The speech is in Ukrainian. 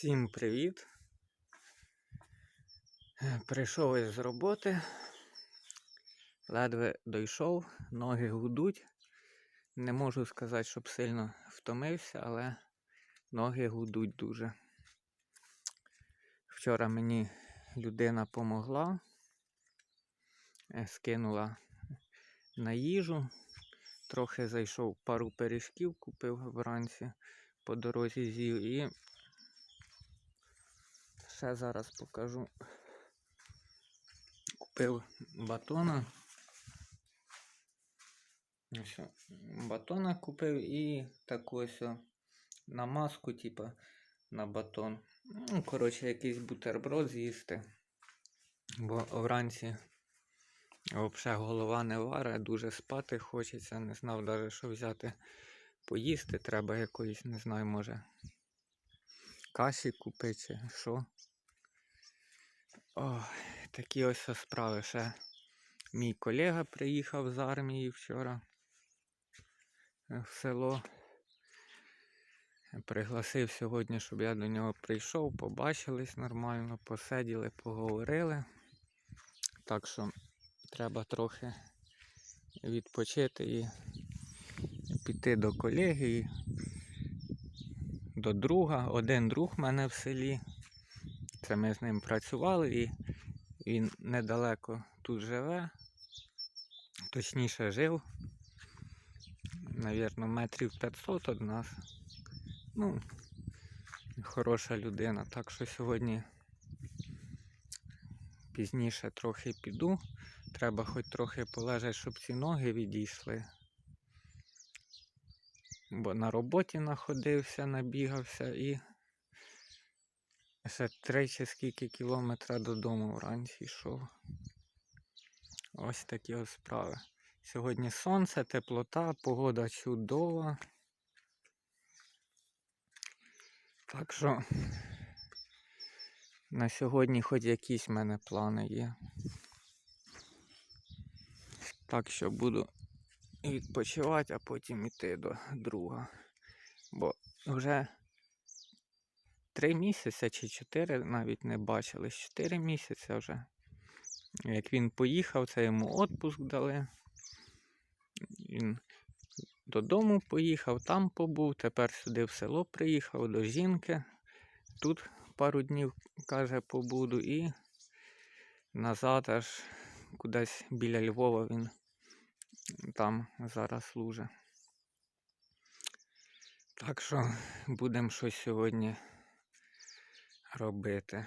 Всім привіт. Прийшов із роботи. Ледве дійшов, ноги гудуть. Не можу сказати, щоб сильно втомився, але ноги гудуть дуже. Вчора мені людина помогла, е, скинула на їжу. Трохи зайшов пару пиріжків, купив вранці по дорозі з'їв і ще зараз покажу. Купив батона. Ось, батона купив і таку ось о намазку, типа на батон. Ну, коротше, якийсь бутерброд з'їсти. Бо вранці взагалі голова не вара, дуже спати хочеться. Не знав навіть, що взяти поїсти. Треба якоїсь, не знаю, може каші купити що. Ой, такі ось справи. Ще мій колега приїхав з армії вчора в село. Пригласив сьогодні, щоб я до нього прийшов, побачились нормально, посиділи, поговорили. Так що треба трохи відпочити і піти до колеги, до друга. Один друг в мене в селі. Це ми з ним працювали і він недалеко тут живе. Точніше жив. Навірно, метрів 500 від нас. Ну, хороша людина. Так що сьогодні пізніше трохи піду. Треба хоч трохи полежати, щоб ці ноги відійшли. Бо на роботі находився, набігався і ще три чи скільки кілометра додому вранці йшов. Ось такі ось справи. Сьогодні сонце, теплота, погода чудова. Так що на сьогодні хоч якісь в мене плани є. Так що буду відпочивати, а потім йти до друга. Бо вже три місяці чи чотири навіть не бачились. Чотири місяці вже. Як він поїхав, це йому відпуск дали. Він додому поїхав, там побув, тепер сюди в село приїхав до жінки. Тут пару днів, каже, побуду і назад аж кудись біля Львова він там зараз служить. Так що будемо щось сьогодні робити.